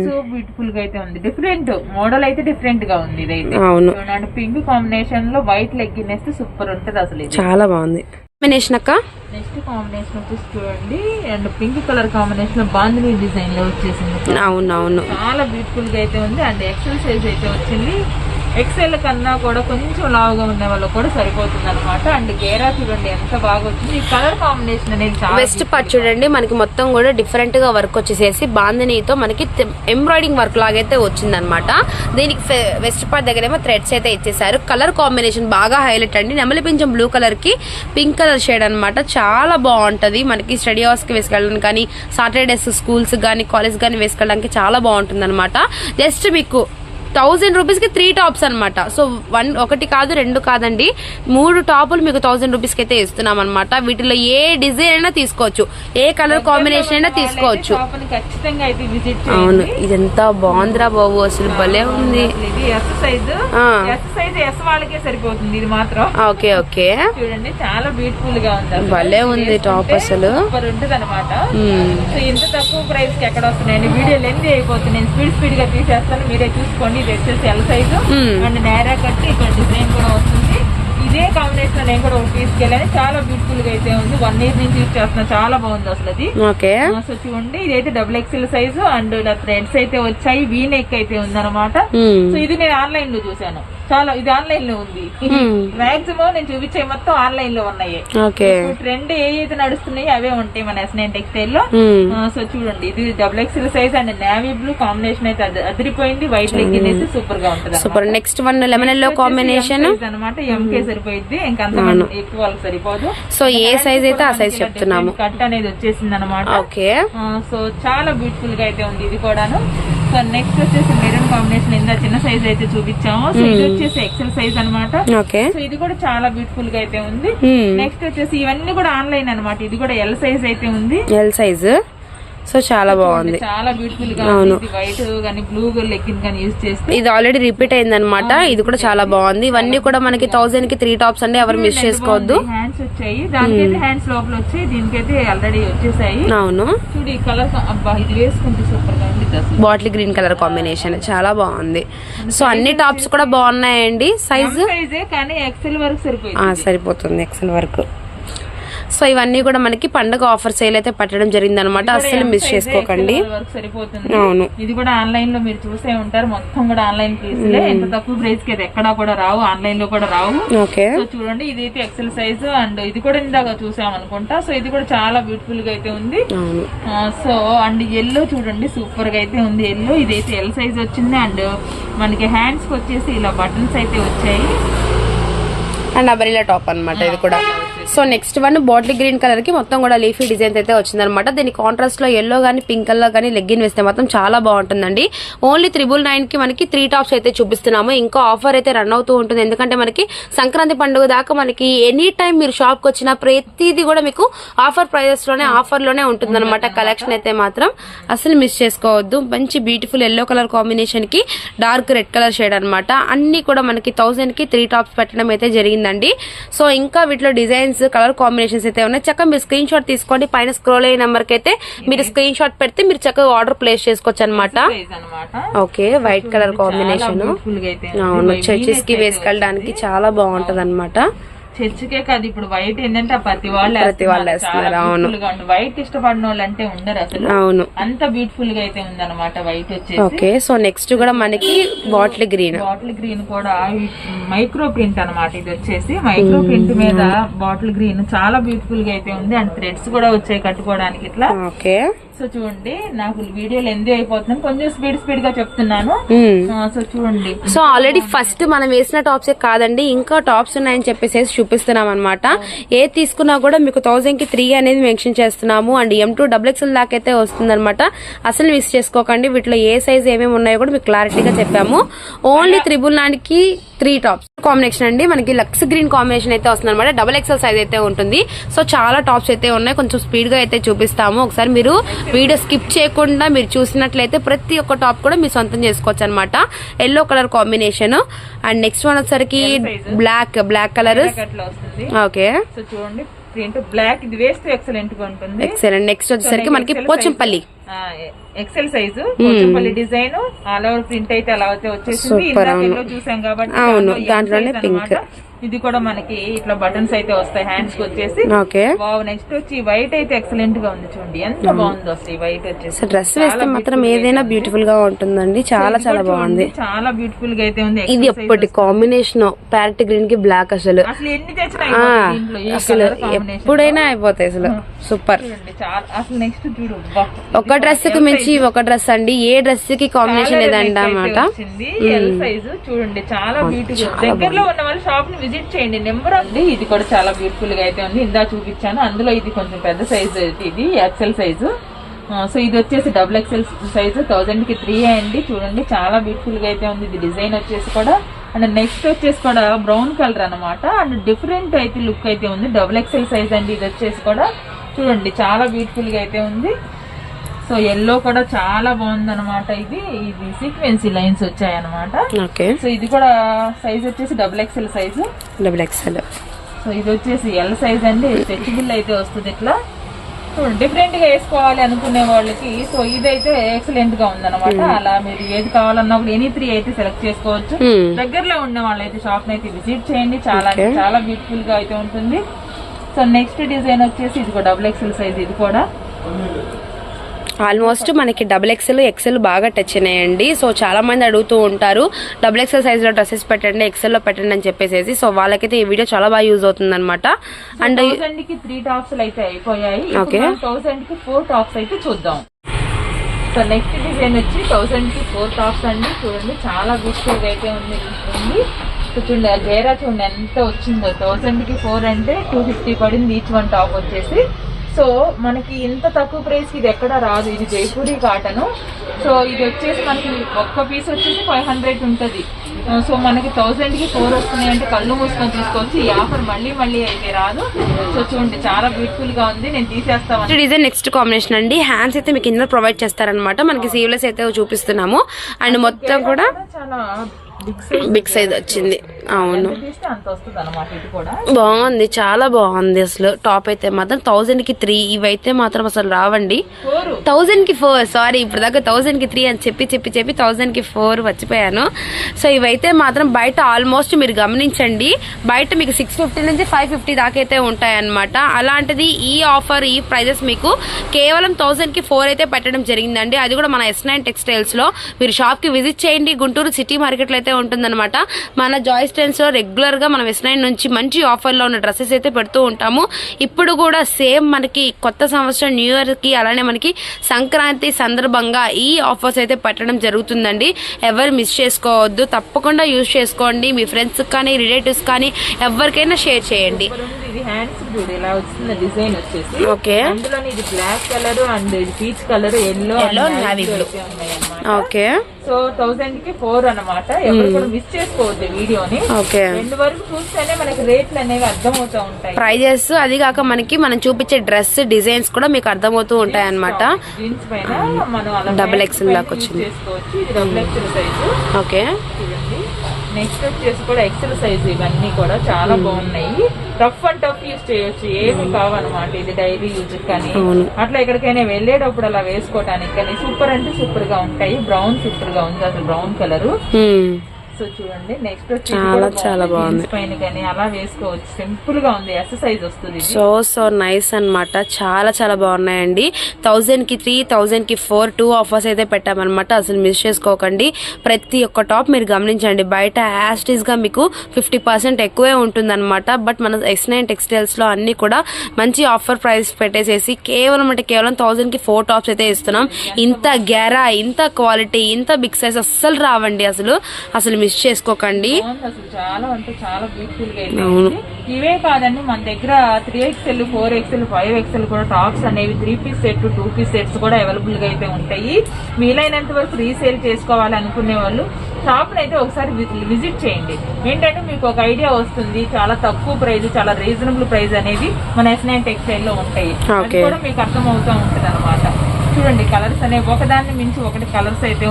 సో బ్యూటిఫుల్గా అయితే ఉంది. డిఫరెంట్ మోడల్ అయితే డిఫరెంట్గా ఉంది ఇదైతే. అవును. చూడండి పింక్ కాంబినేషన్లో వైట్ లెగ్గిన్ వేస్తే సూపర్ ఉంటది అసలు చాలా బాగుంది. కాంబినేషన్ అక్క? నెక్స్ట్ కాంబినేషన్ వచ్చేసి చూడండి. అండ్ పింక్ కలర్ కాంబినేషన్లో బాందిని డిజైన్లో వచ్చేసింది. అవును అవును చాలా బ్యూటిఫుల్గా అయితే ఉంది. అండ్ ఎక్సెల్ సైజ్ అయితే వచ్చింది. ఎక్సెల్ కన్నా కూడా కొంచెం లావుగా ఉన్న వాళ్ళు కూడా సరిపోతుంది అనమాట అండ్ గేరా చూడండి ఎంత బాగా వచ్చింది ఈ కలర్ కాంబినేషన్ అనేది చాలా వెస్ట్ పార్ట్ చూడండి మనకి మొత్తం కూడా డిఫరెంట్గా వర్క్ వచ్చేసేసి బాందినీతో మనకి ఎంబ్రాయిడింగ్ వర్క్ లాగైతే వచ్చిందనమాట దీనికి ఫె- వెస్ట్ పార్ట్ దగ్గర ఏమో థ్రెడ్స్ అయితే ఇచ్చేసారు కలర్ కాంబినేషన్ బాగా హైలైట్ అండి. నెమలి పింఛం బ్లూ కలర్కి పింక్ కలర్ షేడ్ అన్నమాట. చాలా బాగుంటది. మనకి స్టడీ అవర్స్కి వేసుకెళ్ళడానికి కానీ సాటర్డేస్ స్కూల్స్ కానీ కాలేజ్ కానీ వేసుకెళ్ళడానికి చాలా బాగుంటుంది అనమాట జస్ట్ మీకు థౌజండ్ రూపీస్కి త్రీ టాప్స్ అన్నమాట. సో వన్ ఒకటి కాదు రెండు కాదండి. మూడు టాపులు మీకు థౌజండ్ రూపీస్కి అయితే ఇస్తున్నాం అనమాట వీటిలో ఏ డిజైన్ అయినా తీసుకోవచ్చు. ఏ కలర్ కాంబినేషన్ అయినా తీసుకోవచ్చు. అవును ఇది ఎంత బాగుందిరా బాబు అసలు భలే ఉంది. Okay okay. చూడండి చాలా బ్యూటిఫుల్గా ఉంది. భలే ఉంది టాప్ అసలు. ఉంటుంది అనమాట ఇంత తక్కువ ప్రైస్కి ఎక్కడ వస్తున్నాయండి? వీడియో లెంత్ అయిపోతుంది. నేను స్పీడ్ స్పీడ్గా తీసేస్తాను మీరే చూసుకోండి. ఇది వచ్చేసి ఎల్ సైజు మ్మ్. అండ్ నేరా కట్టి ఇక్కడ డిజైన్ కూడా వస్తుంది. ఇదే కాంబినేషన్ నేను కూడా ఒకటి తీసుకెళ్ళాను. చాలా బ్యూటిఫుల్గా అయితే ఉంది. వన్ ఇయర్ నుంచి యూజ్ చేస్తున్నా. చాలా బాగుంది అసలు అది. సో చూడండి ఇదైతే డబుల్ ఎక్స్ఎల్ సైజు అండ్ ఇలా థ్రెడ్స్ అయితే వచ్చాయి. వీ నెక్ అయితే ఉందన్నమాట. మ్మ్. సో ఇది నేను ఆన్లైన్లో చూసాను చాలా ఇది ఆన్లైన్లో ఉంది. మాక్సిమం నేను చూపించే మొత్తం ఆన్లైన్లో ఉన్నాయి. ఓకే. ట్రెండ్ ఏ అయితే నడుస్తున్నాయో అవే ఉంటాయి మన ఎస్ నైన్ టెక్స్టైల్లో. సో చూడండి ఇది double XL size and navy blue combination అయితే అద- అదిరిపోయింది. వైట్ లెగ్గిన్ అయితే సూపర్గా ఉంటది super next one lemon yellow combination అనమాట ఎంకే సరిపోయింది. ఇంకా అంత ఎక్కువ వాళ్ళకి సరిపోదు. సో ఏ సైజ్ అయితే ఆ సైజ్ చెప్తున్నాము. కట్ అనేది వచ్చేసింది అనమాట ఓకే సో చాలా బ్యూటిఫుల్గా అయితే ఉంది ఇది కూడాను. సో నెక్స్ట్ వచ్చేసి మెరూన్ కాంబినేషన్ ఇందా చిన్న సైజ్ అయితే చూపించాము. సో ఇది వచ్చేసి ఎక్సెల్ సైజ్ అన్నమాట. ఓకే సో ఇది కూడా చాలా బ్యూటిఫుల్గా అయితే ఉంది. నెక్స్ట్ వచ్చేసి ఇవన్నీ కూడా ఆన్లైన్ అన్నమాట. ఇది కూడా ఎల్ సైజ్ అయితే ఉంది. ఎల్ సైజ్ సో చాలా బాగుంది. చాలా బ్యూటిఫుల్గా ఇది వైట్ గానీ బ్లూ లెగ్గిన్ గానీ యూజ్ చేస్తే ఇది ఆల్రెడీ రిపీట్ అయింది అనమాట ఇది కూడా చాలా బాగుంది. ఇవన్నీ కూడా మనకి థౌసండ్కి త్రీ టాప్స్ అండి. ఎవరు మిస్ చేసుకోవద్దు. హ్యాండ్స్ వచ్చాయి. దానికైతే హ్యాండ్స్ లోపల వచ్చాయి. దీనికైతే ఆల్రెడీ వచ్చేసాయి. అవును. చూడు ఈ కలర్ అబ్బా ఇది వేసుకుంటే సూపర్గా ఉంది బాటిల్ గ్రీన్ కలర్ కాంబినేషన్ చాలా బాగుంది. సో అన్ని టాప్స్ కూడా బాగున్నాయండి. సైజు సైజే కానీ ఎక్సెల్ వరకు సరిపోతుంది ఎక్సెల్ వరకు. సో ఇవన్నీ కూడా మనకి పండగ ఆఫర్ సేల్ అయితే పెట్టడం జరిగింది అనమాట అస్సలు మిస్ చేసుకోకండి. అవును. ఇది కూడా ఆన్లైన్లో మీరు చూసే ఉంటారు. మొత్తం కూడా ఆన్లైన్ పీసులే ఎంత తక్కువ ప్రైస్కి అయితే ఎక్కడా కూడా రావు ఆన్లైన్లో కూడా రావు. ఓకే. సో చూడండి ఇది అయితే ఎక్సెల్ సైజ్ అండ్ ఇది కూడా ఇందాక చూసాం అనుకుంటా. సో ఇది కూడా చాలా బ్యూటిఫుల్గా అయితే ఉంది. సో అండ్ ఎల్లో చూడండి సూపర్గా అయితే ఉంది ఎల్లో ఇదైతే ఎల్ సైజ్ వచ్చింది అండ్ మనకి హ్యాండ్స్కి వచ్చేసి ఇలా బటన్స్ అయితే వచ్చాయి. అండ్ అబరిలా టాప్ అన్నమాట ఇది కూడా. So next one bottle green కలర్కి మొత్తం కూడా లీఫీ డిజైన్స్ అయితే వచ్చింది అనమాట దీని కాంట్రాస్ట్లో ఎల్లో గానీ పింక్ కలర్ గానీ లెగ్గిన్ వేస్తే మాత్రం చాలా బాగుంటుందండి. ఓన్లీ త్రిబుల్ నైన్కి మనకి త్రీ టాప్స్ అయితే చూపిస్తున్నాము. ఇంకా ఆఫర్ అయితే రన్ అవుతూ ఉంటుంది. ఎందుకంటే మనకి సంక్రాంతి పండుగ దాకా మనకి ఎనీ టైం మీరు షాప్కి వచ్చిన ప్రతిదీ కూడా మీకు ఆఫర్ ప్రైజెస్లోనే ఆఫర్లోనే ఉంటుంది అనమాట కలెక్షన్ అయితే మాత్రం అసలు మిస్ చేసుకోవద్దు. మంచి బ్యూటిఫుల్ ఎల్లో కలర్ కాంబినేషన్కి డార్క్ రెడ్ కలర్ షేడ్ అనమాట అన్ని కూడా మనకి థౌసండ్కి త్రీ టాప్స్ పెట్టడం అయితే జరిగిందండి. సో ఇంకా వీటిలో డిజైన్స్ కలర్ కాంబినేషన్స్ అయితే ఉన్నాయి. చక్కగా మీరు స్క్రీన్ షాట్ తీసుకోండి. పైన స్క్రోల్ అయ్యే నెంబర్కి అయితే మీరు స్క్రీన్ షాట్ పెడితే మీరు చక్కగా ఆర్డర్ ప్లేస్ చేసుకోవచ్చు అనమాట ఓకే వైట్ కలర్ కాంబినేషన్. అవును చర్చెస్కి వేసుకెళ్ళడానికి చాలా బాగుంటది అనమాట చర్చికే కాదు ఇప్పుడు వైట్ ఏంటంటే ప్రతి వాళ్ళు ప్రతి వాళ్ళు వేస్తున్నారు, అవును. వైట్ ఇష్టపడిన వాళ్ళు అంటే ఉండరు అసలు. అవును. అంత బ్యూటిఫుల్గా అయితే ఉందన్నమాట వైట్ వచ్చేసి. ఓకే సో నెక్స్ట్ కూడా మనకి బాటిల్ గ్రీన్. బాటిల్ గ్రీన్ కూడా మైక్రో ప్రింట్ అన్నమాట ఇది వచ్చేసి. మైక్రో ప్రింట్ మీద బాటిల్ గ్రీన్ చాలా బ్యూటిఫుల్గా అయితే ఉంది. అండ్ థ్రెడ్స్ కూడా వచ్చాయి కట్టుకోవడానికి ఇట్లా. ఓకే. సో చూడండి నాకు వీడియోలు ఎంజాయ్ అయిపోతున్నాను కొంచెం స్పీడ్ స్పీడ్గా చెప్తున్నాను. సో చూడండి. సో ఆల్రెడీ ఫస్ట్ మనం వేసిన టాప్స్ కాదండి ఇంకా టాప్స్ ఉన్నాయని చెప్పేసి చూపిస్తున్నాం అనమాట ఏ తీసుకున్నా కూడా మీకు థౌసండ్కి త్రీ అనేది మెన్షన్ చేస్తున్నాము. And M two double XL దాకా అయితే వస్తుంది అనమాట అసలు మిస్ చేసుకోకండి. వీటిలో ఏ సైజ్ ఏమేమి ఉన్నాయో కూడా మీకు క్లారిటీగా చెప్పాము. ఓన్లీ త్రిబుల్ నైన్కి త్రీ టాప్స్ కాంబినేషన్ అండి. మనకి లక్స్ గ్రీన్ కాంబినేషన్ అయితే వస్తుంది అనమాట డబుల్ ఎక్స్ఎల్ సైజ్ అయితే ఉంటుంది. సో చాలా టాప్స్ అయితే ఉన్నాయి. కొంచెం స్పీడ్గా అయితే చూపిస్తాము. ఒకసారి మీరు వీడియో స్కిప్ చేయకుండా మీరు చూసినట్లయితే ప్రతి ఒక్క టాప్ కూడా మీరు సొంతం చేసుకోవచ్చు అనమాట yellow colour combination and next one వచ్చరికి బ్లాక్ బ్లాక్ కలర్ ఓకే చూడండి. ప్రింట్ బ్లాక్ ఇది వేస్తే ఎక్సలెంట్గా ఉంటుంది. ఎక్సలెంట్ నెక్స్ట్ వచ్చేసరికి మనకి పోచంపల్లి. ఎక్సెల్ సైజు కొంచెంపల్లి డిజైన్. ఆల్ ఓవర్ ప్రింట్ అయితే అలా అయితే వచ్చేసింది. చూసాం కాబట్టి అవును, దాంట్లోనే. అన్నమాట. ఇది కూడా మనకి ఇట్లా బటన్స్ అయితే వస్తాయి హ్యాండ్స్కి వచ్చేసి. నెక్స్ట్ వచ్చి వైట్ అయితే ఎక్సలెంట్గా ఉంది చూడండి. ఎంత బాగుంది అసలు వైట్ వచ్చేసి. డ్రెస్ వేస్తే మాత్రం ఏదైనా బ్యూటిఫుల్గా ఉంటుందండి. చాలా చాలా బాగుంది. చాలా బ్యూటిఫుల్గా అయితే ఉంది. ఇది ఎప్పటి కాంబినేషన్ ప్యారెట్ గ్రీన్కి బ్లాక్ అసలు. అసలు ఎన్ని తెచ్చినా అసలు ఎప్పుడైనా అయిపోతాయి అసలు. సూపర్. ఒక డ్రెస్కి మించి ఒక డ్రెస్ అండి. ఏ డ్రెస్కి కాంబినేషన్ లేదండి అయితే అన్నమాట. చూడండి చాలా బ్యూటిఫుల్ దగ్గరలో ఉన్న వాళ్ళు షాప్ని విజిట్ చేయండి. నెంబర్ అండి ఇది కూడా చాలా బ్యూటిఫుల్గా అయితే ఉంది. ఇందా చూపించాను. అందులో ఇది కొంచెం పెద్ద సైజ్ ఇది ఎక్సెల్ సైజు సో ఇది వచ్చేసి డబుల్ ఎక్స్ఎల్ సైజ్ థౌజండ్కి త్రీ అండి. చూడండి చాలా బ్యూటిఫుల్గా అయితే ఉంది. ఇది డిజైన్ వచ్చేసి కూడా. అండ్ నెక్స్ట్ వచ్చేసి కూడా బ్రౌన్ కలర్ అన్నమాట. అండ్ డిఫరెంట్ అయితే లుక్ అయితే ఉంది. డబుల్ ఎక్స్ఎల్ సైజ్ అండి. ఇది వచ్చేసి కూడా చూడండి చాలా బ్యూటిఫుల్గా అయితే ఉంది. సో ఎల్లో కూడా చాలా బాగుంది అనమాట ఇది. ఇది సీక్వెన్సీ లైన్స్ వచ్చాయి అనమాట ఓకే సో ఇది కూడా సైజ్ వచ్చేసి double XL size double XL so ఇది వచ్చేసి ఎల్ సైజ్ అండి. స్ట్రెచబుల్ అయితే వస్తుంది ఇట్లా. డిఫరెంట్గా వేసుకోవాలి అనుకునే వాళ్ళకి సో ఇదైతే ఎక్సలెంట్గా ఉందన్నమాట. అలా మీరు ఏది కావాలన్నా కూడా ఎనీ త్రీ అయితే సెలెక్ట్ చేసుకోవచ్చు. దగ్గరలో ఉన్న వాళ్ళైతే షాప్ అయితే విజిట్ చేయండి. చాలా చాలా బ్యూటిఫుల్గా అయితే ఉంటుంది. సో నెక్స్ట్ డిజైన్ వచ్చేసి ఇది కూడా డబుల్ ఎక్స్ఎల్ సైజ్ ఇది కూడా. ఆల్మోస్ట్ మనకి డబుల్ ఎక్స్ఎల్ ఎక్సెల్ బాగా టచ్ అయినాయండి. సో చాలా మంది అడుగుతూ ఉంటారు డబుల్ ఎక్స్ఎల్ సైజ్లో డ్రెస్సెస్ పెట్టండి ఎక్సెల్లో పెట్టండి అని చెప్పేసి సో వాళ్ళకైతే ఈ వీడియో చాలా బాగా యూజ్ అవుతుంది అనమాట అండ్ త్రీ టాప్స్ అయితే అయిపోయాయి. Okay. థౌసండ్కి ఫోర్ టాప్స్ అయితే చూద్దాం. సో నెక్స్ట్ డిజైన్ వచ్చి థౌసండ్కి ఫోర్ టాప్స్ అండి. చూడండి చాలా బ్యూటిఫుల్గా అయితే ఉంది చూడండి ఆ గేరా చూడండి ఎంత వచ్చిందో. థౌసండ్కి ఫోర్ అంటే టూ ఫిఫ్టీ పడింది ఈచ్ వన్ టాప్ వచ్చేసి. సో మనకి ఇంత తక్కువ ప్రైస్కి ఇది ఎక్కడ రాదు. ఇది జైపూరి కాటన్. సో ఇది వచ్చేసి మనకి ఒక్క పీస్ వచ్చేసి ఫైవ్ హండ్రెడ్ ఉంటది. సో మనకి థౌసండ్కి ఫోర్ వస్తున్నాయి అంటే కళ్ళు మూసుకొని తీసుకోవచ్చు ఈ ఆఫర్ మళ్ళీ మళ్ళీ అయితే రాదు. సో చూడండి చాలా బ్యూటిఫుల్గా ఉంది. నేను తీసేస్తామని డిజైన్ నెక్స్ట్ కాంబినేషన్ అండి. హ్యాండ్స్ అయితే మీకు కింద ప్రొవైడ్ చేస్తారనమాట మనకి సీవ్లెస్ అయితే చూపిస్తున్నాము. అండ్ మొత్తం కూడా చాలా బిగ్ సైజ్ వచ్చింది. అవును. బాగుంది చాలా బాగుంది అసలు. టాప్ అయితే మాత్రం థౌజండ్కి త్రీ ఇవైతే మాత్రం అసలు రావండి. థౌజండ్కి ఫోర్ సారీ ఇప్పుడు దాకా థౌజండ్కి త్రీ అని చెప్పి చెప్పి చెప్పి థౌజండ్కి ఫోర్ వచ్చిపోయాను సో ఇవైతే మాత్రం బయట ఆల్మోస్ట్ మీరు గమనించండి. బయట మీకు సిక్స్ ఫిఫ్టీ నుంచి ఫైవ్ ఫిఫ్టీ దాకా అయితే ఉంటాయన్నమాట. అలాంటిది ఈ ఆఫర్ ఈ ప్రైజెస్ మీకు కేవలం థౌజండ్కి ఫోర్ అయితే పెట్టడం జరిగిందండి. అది కూడా మన ఎస్ నైన్ టెక్స్టైల్స్లో. మీరు షాప్కి విజిట్ చేయండి. గుంటూరు సిటీ మార్కెట్లో అయితే ఉంటుందన్నమాట. మన జాయ్ డిస్టెన్స్లో రెగ్యులర్గా మనం ఎస్ నైన్ నుంచి మంచి ఆఫర్లో ఉన్న డ్రెస్సెస్ అయితే పెడుతూ ఉంటాము. ఇప్పుడు కూడా సేమ్ మనకి కొత్త సంవత్సరం న్యూ ఇయర్కి అలానే మనకి సంక్రాంతి సందర్భంగా ఈ ఆఫర్స్ అయితే పెట్టడం జరుగుతుందండి. ఎవరు మిస్ చేసుకోవద్దు తప్పకుండా యూజ్ చేసుకోండి. మీ ఫ్రెండ్స్ కానీ రిలేటివ్స్ కానీ ఎవరికైనా షేర్ చేయండి. ఇది హ్యాండ్స్ చూడు ఇలా వచ్చింది డిజైన్ వచ్చేసి. ఓకే అందులో ఇది బ్లాక్ కలర్ అండ్ ఇది పీచ్ కలర్ ఎల్లో అన్నమాట ఓకే సో థౌసండ్కి ఫోర్ అన్నమాట. ఎవరు కూడా మిస్ చేసుకోవద్దు వీడియోని ఓకే రెండు వరకు చూస్తేనే మనకి రేట్లు అనేవి అర్థమవుతూ ఉంటాయి. ప్రైజెస్ అది కాక మనకి మనం చూపించే డ్రెస్ డిజైన్స్ కూడా మీకు అర్థమవుతూ ఉంటాయి pants XL పైన దాకా వచ్చింది. డబుల్ ఓకే నెక్స్ట్ వచ్చేసి కూడా ఎక్సెల్ సైజ్ ఇవన్నీ కూడా చాలా బాగున్నాయి. టఫ్ అండ్ టఫ్ యూజ్ చేయొచ్చు. ఏమి కావన్నమాట ఇది డైలీ యూజ్ కానీ. అట్లా ఎక్కడికైనా వెళ్ళేటప్పుడు అలా వేసుకోవటానికి కానీ సూపర్ అంటే సూపర్గా ఉంటాయి. బ్రౌన్ సూపర్గా ఉంది. అసలు బ్రౌన్ కలర్ చూడండి. నెక్స్ట్ చాలా చాలా బాగుంది. పైన కానీ అలా వేసుకోవచ్చు. సింపుల్గా ఉంది. ఎక్సర్సైజ్ వస్తుంది సో సో నైస్ అన్నమాట. చాలా చాలా బాగున్నాయండి. థౌజండ్కి త్రీ థౌజండ్కి ఫోర్ టూ ఆఫర్స్ అయితే పెట్టామన్నమాట. అసలు మిస్ చేసుకోకండి. ప్రతి ఒక్క టాప్ మీరు గమనించండి. బయట యాస్టీస్గా మీకు ఫిఫ్టీ పర్సెంట్ ఎక్కువే ఉంటుందన్నమాట. బట్ మన ఎస్ నైన్ టెక్స్టైల్స్లో అన్ని కూడా మంచి ఆఫర్ ప్రైస్ పెట్టేసేసి కేవలం అంటే కేవలం థౌజండ్కి ఫోర్ టాప్స్ అయితే ఇస్తున్నాం. ఇంత గ్యారా ఇంత క్వాలిటీ ఇంత బిగ్ సైజ్ అస్సలు రావండి అసలు. అసలు మిస్ చేసుకోకండి. బాగుంది అసలు చాలా అంటే చాలా బ్యూటిఫుల్గా అయితే ఉంది. ఇవే కాదండి మన దగ్గర three XL four XL five XL కూడా టాప్స్ అనేవి three piece set two piece sets కూడా అవైలబుల్గా అయితే ఉంటాయి. వీలైనంత వరకు రీసేల్ చేసుకోవాలి అనుకునే వాళ్ళు షాప్ అయితే ఒకసారి విజిట్ చేయండి. ఏంటంటే మీకు ఒక ఐడియా వస్తుంది చాలా తక్కువ ప్రైస్ చాలా రీజనబుల్ ప్రైస్ అనేది మన ఎస్ నైన్ టెక్స్టైల్లో ఉంటాయి. కూడా మీకు అర్థం అవుతూ ఉంటది చూడండి కలర్స్ అనేవి ఒకదాన్ని మించి ఒకటి కలర్స్ అయితే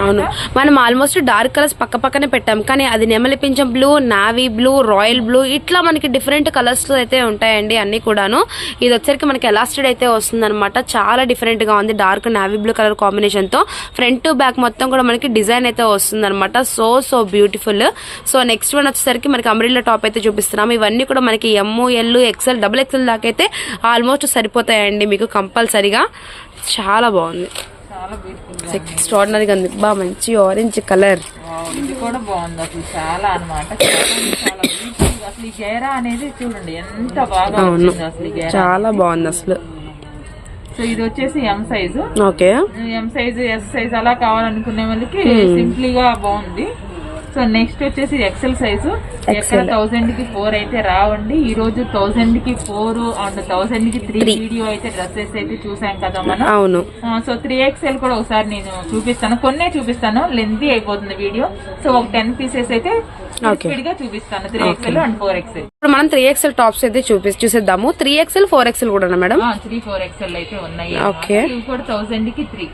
అవును. మనం ఆల్మోస్ట్ డార్క్ కలర్స్ పక్క పక్కనే పెట్టాం. కానీ అది నెమలి పింఛం blue navy blue royal blue ఇట్లా మనకి డిఫరెంట్ కలర్స్ అయితే ఉంటాయండి అన్ని కూడాను. ఇది వచ్చరికి మనకి ఎలాస్టెడ్ అయితే వస్తుంది చాలా డిఫరెంట్గా ఉంది డార్క్ నావీ బ్లూ కలర్ కాంబినేషన్తో. ఫ్రంట్ టు బ్యాక్ మొత్తం కూడా మనకి డిజైన్ అయితే వస్తుంది అనమాట so so beautiful so next one వచ్చేసరికి మనకి అమ్రిల్లా టాప్ అయితే చూపిస్తున్నాం. ఇవన్నీ కూడా మనకి M L XL double XL దాకా అయితే ఆల్మోస్ట్ సరిపోతాయండి మీకు కంపల్సరీగా చాలా బాగుంది. ఎక్స్ట్రాడినరీగా ఉంది. బా మంచి ఆరెంజ్ కలర్ ఇది కూడా బాగుంది అసలు. చాలా అనమాట అసలు గేరా అనేది చూడండి ఎంత బాగా అసలు చాలా బాగుంది అసలు. సో ఇది వచ్చేసి M size okay. M size S size అలా కావాలనుకునే వాళ్ళకి సింప్లీగా బాగుంది. సో నెక్స్ట్ వచ్చేసి ఎక్సెల్ సైజు ఎక్కడ థౌసండ్కి ఫోర్ అయితే రావండి. ఈ రోజు థౌసండ్కి ఫోర్ అండ్ థౌసండ్కి త్రీ వీడియో అయితే డ్రెస్సెస్ అయితే చూసాం కదా మనం. అవును. సో త్రీ ఎక్స్ఎల్ కూడా ఒకసారి నేను చూపిస్తాను. కొన్నే చూపిస్తాను. లెంతీ అయిపోతుంది వీడియో సో ఒక టెన్ పీసెస్ అయితే స్పీడ్గా చూపిస్తాను. Three XL and four XL ఇప్పుడు మనం త్రీ ఎక్స్ఎల్ టాప్స్ అయితే చూపి చూసేద్దాము. త్రీ ఎక్స్ఎల్ ఫోర్ ఎక్స్ఎల్ కూడా మేడం? త్రీ ఫోర్ ఎక్స్ఎల్ అయితే ఉన్నాయి. కూడా థౌసండ్కి త్రీ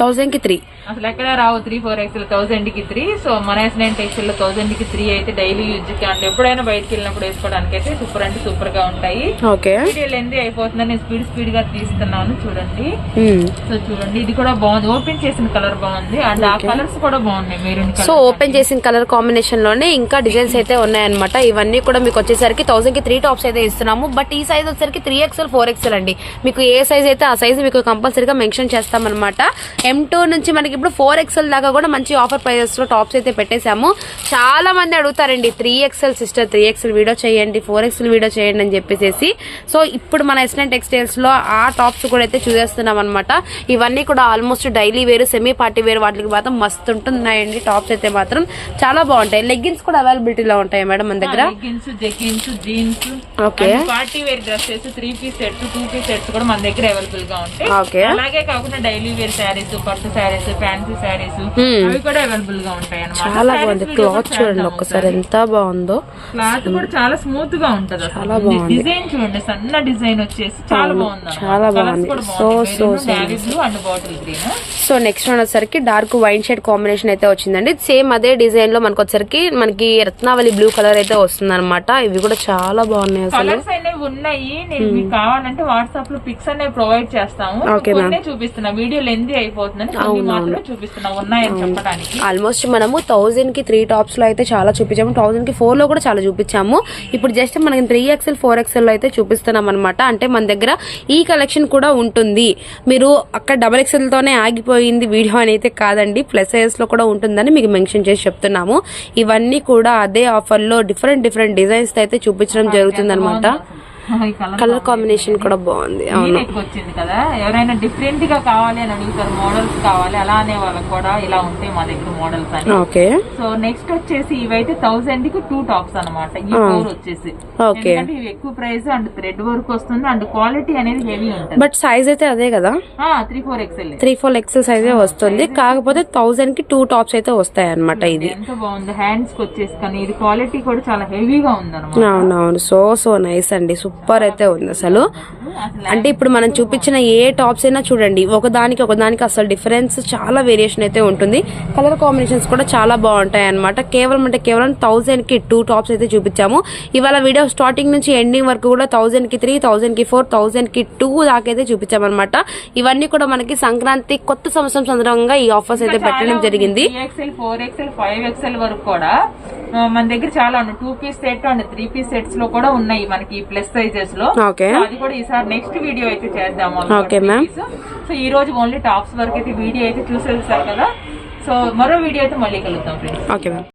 థౌసండ్కి త్రీ అసలు ఎక్కడ రావు త్రీ ఫోర్ ఎక్స్ఎల్ థౌసండ్కి త్రీ సో మన ఎస్ నైన్ టెక్స్ఎల్లో థౌసండ్కి త్రీ అయితే డైలీ యూజ్కి అంటే ఎప్పుడైనా బయటకి వెళ్ళినప్పుడు వేసుకోవడానికి అయితే సూపర్ అంటే సూపర్గా ఉంటాయి. ఓకే వీడియో లెంది అయిపోతుందని స్పీడ్ స్పీడ్గా తీస్తున్నాను. చూడండి. Hmm. సో చూడండి. ఇది కూడా బాగుంది. ఓపెన్ చేసిన కలర్ బాగుంది. అండ్ ఆ కలర్స్ కూడా బాగున్నాయి. మెరూన్ సో ఓపెన్ చేసిన కలర్ కాంబినేషన్లోనే ఇంకా డిజైన్స్ అయితే ఉన్నాయన్నమాట. ఇవన్నీ కూడా మీకు వచ్చేసరికి థౌసండ్కి త్రీ టాప్స్ అయితే ఇస్తున్నాము. బట్ ఈ సైజ్ వచ్చేసరికి త్రీ ఎక్స్ఎల్ ఫోర్ ఎక్స్ఎల్ అండి. మీకు ఏ సైజ్ అయితే ఆ సైజ్ మీకు కంపల్సరీగా మెన్షన్ చేస్తామన్నమాట. ఎం టూ నుంచి మనకి ఇప్పుడు ఫోర్ ఎక్స్ఎల్ దాకా కూడా మంచి ఆఫర్ ప్రైజెస్లో టాప్స్ అయితే పెట్టేశాము. చాలా మంది అడుగుతారండి three XL sister three XL video చేయండి ఫోర్ ఎక్స్ఎల్ వీడియో చేయండి అని చెప్పేసి సో ఇప్పుడు మన ఎస్ఎన్ టెక్స్టైల్స్లో ఆ టాప్స్ కూడా అయితే చూసేస్తున్నాం అనమాట ఇవన్నీ కూడా almost daily wear semi party wear వాటికి మాత్రం మస్తు ఉంటున్నాయండి. టాప్స్ అయితే మాత్రం చాలా బాగుంటాయి. లెగ్గిన్స్ కూడా అవైలబిలిటీలో ఉంటాయి మేడం మన దగ్గర? Okay. Party wear dresses three piece sets two piece sets కూడా మన దగ్గర అవైలబుల్గా ఉంటాయి. అలాగే కాకుండా డైలీ వేర్ శారీస్ పట్టు శారీస్ ఫ్యాన్సీ శారీస్ అవి కూడా అవైలబుల్గా ఉంటాయి చాలా బాగుంది. క్లాత్ చూడండి ఒక్కసారి ఎంత బాగుందో. క్లాత్ కూడా చాలా స్మూత్గా ఉంటది చాలా బాగుంది. డిజైన్ చూడండి సన్న డిజైన్ వచ్చేసి చాలా బాగుంది చాలా బాగుంది. So, so, so navy blue and bottle green so next one వచ్చేసరికి డార్క్ వైన్ షేడ్ కాంబినేషన్ అయితే వచ్చిందండి. సేమ్ అదే డిజైన్లో మనకు వచ్చరికి మనకి రత్నావళి బ్లూ కలర్ అయితే వస్తుంది అనమాట ఇవి కూడా చాలా బాగున్నాయి అసలు. ఉన్నాయి. నేను మీకు కావాలంటే వాట్సాప్లో పిక్స్ అనేవి ప్రొవైడ్ చేస్తాము. కొన్ని చూపిస్తున్నా. వీడియో లెంది అయిపోతుందని కొన్ని మాత్రమే చూపిస్తున్నా. ఉన్నాయని చెప్పడానికి. ఆల్మోస్ట్ మనము థౌజండ్కి త్రీ టాప్స్లో అయితే చాలా చూపించాము. థౌజండ్కి ఫోర్లో కూడా చాలా చూపించాము. ఇప్పుడు జస్ట్ మనకి త్రీ ఎక్స్ఎల్ ఫోర్ ఎక్స్ఎల్లో అయితే చూపిస్తున్నాం అనమాట అంటే మన దగ్గర ఈ కలెక్షన్ కూడా ఉంటుంది. మీరు అక్కడ డబల్ ఎక్స్ఎల్ తోనే ఆగిపోయింది వీడియో అని అయితే కాదండి. ప్లస్ సైజ్లో కూడా ఉంటుందని మీకు మెన్షన్ చేసి చెప్తున్నాము. ఇవన్నీ కూడా అదే ఆఫర్లో డిఫరెంట్ డిఫరెంట్ డిజైన్స్ అయితే చూపించడం జరుగుతుంది అనమాట [LAUGHS] కలర్ కాంబినేషన్ కూడా బాగుంది అవును. వచ్చింది కదా. ఎవరైనా డిఫరెంట్గా కావాలి అని అడుగుతారు మోడల్స్ కావాలి అలా అనే వాళ్ళకి కూడా ఇలా ఉంటాయి మా దగ్గర మోడల్స్ అని. ఓకే. సో నెక్స్ట్ వచ్చేసి ఇవైతే థౌసండ్కి టూ టాప్స్ అన్నమాట. ఈ ఫోర్ వచ్చేసి. ఓకే. ఇవి ఎక్కువ ప్రైస్ అండ్ థ్రెడ్ వర్క్ వస్తుంది అండ్ క్వాలిటీ అనేది హెవీ ఉంటుంది. బట్ సైజ్ అయితే అదే కదా? Three four XL three four XL సైజే వస్తుంది. కాకపోతే థౌజండ్కి టూ టాప్స్ అయితే వస్తాయి అనమాట ఇది. ఎంత బాగుంది హ్యాండ్స్కి వచ్చేసి కానీ ఇది క్వాలిటీ కూడా చాలా హెవీగా ఉంది అనమాట అవునవును. సో సో నైస్ అండి. సూపర్ అయితే ఉంది అసలు. అంటే ఇప్పుడు మనం చూపించిన ఏ టాప్స్ అయినా చూడండి ఒకదానికి ఒకదానికి అసలు డిఫరెన్స్ చాలా వేరియేషన్ అయితే ఉంటుంది. కలర్ కాంబినేషన్స్ కూడా చాలా బాగుంటాయి అనమాట కేవలం అంటే కేవలం థౌసండ్కి టూ టాప్స్ అయితే చూపించాము. ఇవాళ వీడియో స్టార్టింగ్ నుంచి ఎండింగ్ వరకు కూడా థౌసండ్కి త్రీ థౌసండ్కి ఫోర్ థౌసండ్కి టూ దాకైతే చూపించామన్నమాట. ఇవన్నీ కూడా మనకి సంక్రాంతి కొత్త సంవత్సరం సందర్భంగా ఈ ఆఫర్స్ అయితే పెట్టడం జరిగింది. XL four XL five XL వరకు కూడా మన దగ్గర చాలా ఉన్నాయి. Two piece set and three piece సెట్స్లో కూడా ఉన్నాయి మనకి ప్లస్ సైజెస్లో. అది కూడా ఈసారి నెక్స్ట్ వీడియో అయితే చేద్దాము. సో ఈ రోజు ఓన్లీ టాప్స్ వరకు అయితే వీడియో అయితే చూసేసారు కదా. సో మరో వీడియో అయితే మళ్ళీ కలుద్దాం ఫ్రెండ్స్ ఓకే మ్యామ్